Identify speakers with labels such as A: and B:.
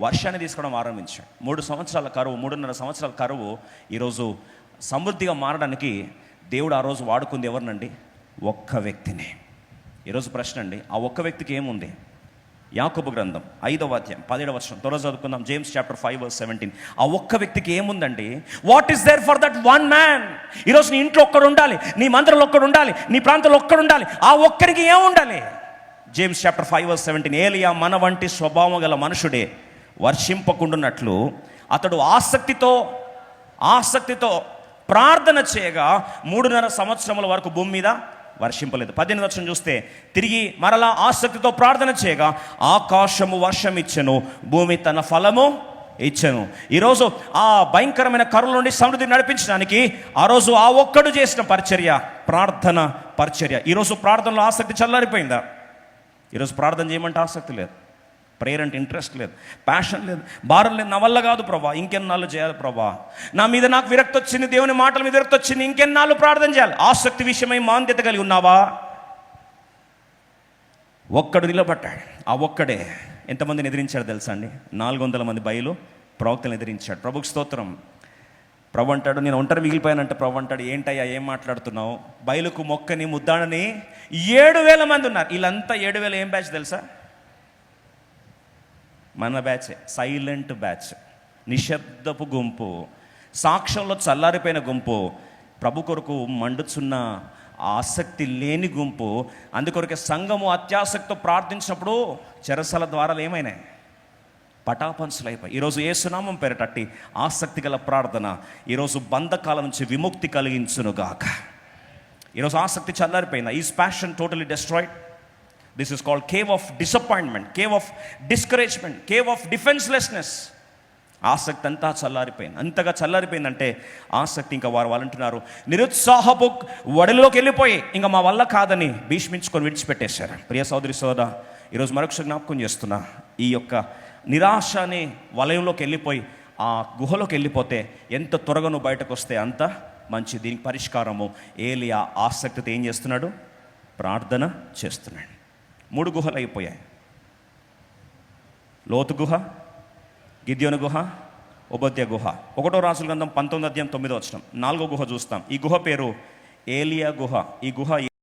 A: వర్షాన్ని తీసుకోవడం ఆరంభించాడు. మూడు సంవత్సరాల కరువు మూడున్నర సంవత్సరాల కరువు ఈరోజు సమృద్ధిగా మారడానికి దేవుడు ఆ రోజు వాడుకుంది ఎవరినండి? ఒక్క వ్యక్తిని. ఈరోజు ప్రశ్న అండి ఆ ఒక్క వ్యక్తికి ఏముంది? యాకబు గ్రంథం ఐదవ అధ్యాయం పదిహేడవ వర్షం త్వరగా చదువుకుందాం. James chapter five verse seventeen ఆ ఒక్క వ్యక్తికి ఏముందండి? What is there for that one man ఈరోజు నీ ఇంట్లో ఒక్కడు ఉండాలి నీ మందిరంలో ఒక్కడు ఉండాలి నీ ప్రాంతంలో ఒక్కడు ఉండాలి. ఆ ఒక్కరికి ఏముండాలి? James chapter five verse seventeen ఏలియా మన వంటి స్వభావం గల మనుషుడే వర్షింపకుండునట్లు అతడు ఆసక్తితో ఆసక్తితో ప్రార్థన చేయగా మూడున్నర సంవత్సరముల వరకు భూమి మీద వర్షింపలేదు. పద్దెనిమిది వర్షం చూస్తే తిరిగి మరలా ఆసక్తితో ప్రార్థన చేయగా ఆకాశము వర్షం ఇచ్చెను భూమి తన ఫలము ఇచ్చాను. ఈరోజు ఆ భయంకరమైన కరుల నుండి సమృద్ధి నడిపించడానికి ఆ రోజు ఆ ఒక్కడు చేసిన పరిచర్య ప్రార్థన పరిచర్య. ఈరోజు ప్రార్థనలో ఆసక్తి చల్లారిపోయిందా? ఈరోజు ప్రార్థన చేయమంటే ఆసక్తి లేదు. ప్రేయర్ అంటే ఇంట్రెస్ట్ లేదు. ప్యాషన్ లేదు. భారం లేదు. నా వల్ల కాదు ప్రభా. ఇంకెన్నాళ్ళు చేయాలి ప్రభా? నా మీద నాకు విరక్తి వచ్చింది. దేవుని మాటల మీద విరక్తి వచ్చింది. ఇంకెన్నాళ్ళు ప్రార్థన చేయాలి? ఆసక్తి విషయమై మాంద్యత కలిగి ఉన్నావా? ఒక్కడు నిలబడ్డాడు. ఆ ఒక్కడే ఎంతమందిని ఎదిరించాడు తెలుసా అండి? నాలుగు వందల మంది బయలు ప్రవక్తలను ఎదిరించాడు. ప్రభుకి స్తోత్రం. ప్రభు అంటాడు నేను ఒంటరి మిగిలిపోయానంటే ప్రభు అంటాడు ఏంటయ్యా ఏం మాట్లాడుతున్నావు? బయలుకు మొక్కని ముద్దాడని ఏడు వేల మంది ఉన్నారు. వీళ్ళంతా ఏడు వేల ఏం బ్యాచ్ తెలుసా? మన బ్యాచ్ సైలెంట్ బ్యాచ్ నిశ్శబ్దపు గుంపు సాక్ష్యంలో చల్లారిపోయిన గుంపు ప్రభు కొరకు మండుచున్న ఆసక్తి లేని గుంపు అందుకొరకే సంఘము అత్యాసక్తితో ప్రార్థించినప్పుడు చెరసల ద్వారాలు ఏమైనాయి? పటాపంచులైపోయి. ఈరోజు ఏ సునామం పేరటట్టి ఆసక్తి గల ప్రార్థన ఈరోజు బంధకాల నుంచి విముక్తి కలిగించునుగాక. ఈరోజు ఆసక్తి చల్లారిపోయిందా? Is passion totally destroyed this is called cave of disappointment cave of discouragement cave of defencelessness ఆసక్తి అంతా చల్లారిపోయింది. అంతగా చల్లారిపోయిందంటే ఆసక్తి ఇంకా వారు వాళ్ళంటున్నారు నిరుత్సాహపు వడిలోకి వెళ్ళిపోయి ఇంకా మా వల్ల కాదని భీష్మించుకొని విడిచిపెట్టేశారు. ప్రియ సోదరి సోద ఈరోజు మరొక జ్ఞాపకం చేస్తున్నా. ఈ యొక్క నిరాశ అనే వలయంలోకి వెళ్ళిపోయి ఆ గుహలోకి వెళ్ళిపోతే ఎంత త్వరగా నువ్వు బయటకు వస్తే అంత మంచి దీనికి పరిష్కారము. ఏలియా ఆసక్తితో ఏం చేస్తున్నాడు? ప్రార్థన చేస్తున్నాడు. మూడు గుహలు అయిపోయాయి. లోతు గుహ గిద్యోను గుహ ఉపద్య గుహ. ఒకటో రాసుల గ్రంథం పంతొమ్మిది అధ్యాయం తొమ్మిదో వచ్చిన నాలుగో గుహ చూస్తాం. ఈ గుహ పేరు ఏలియా గుహ. ఈ గుహ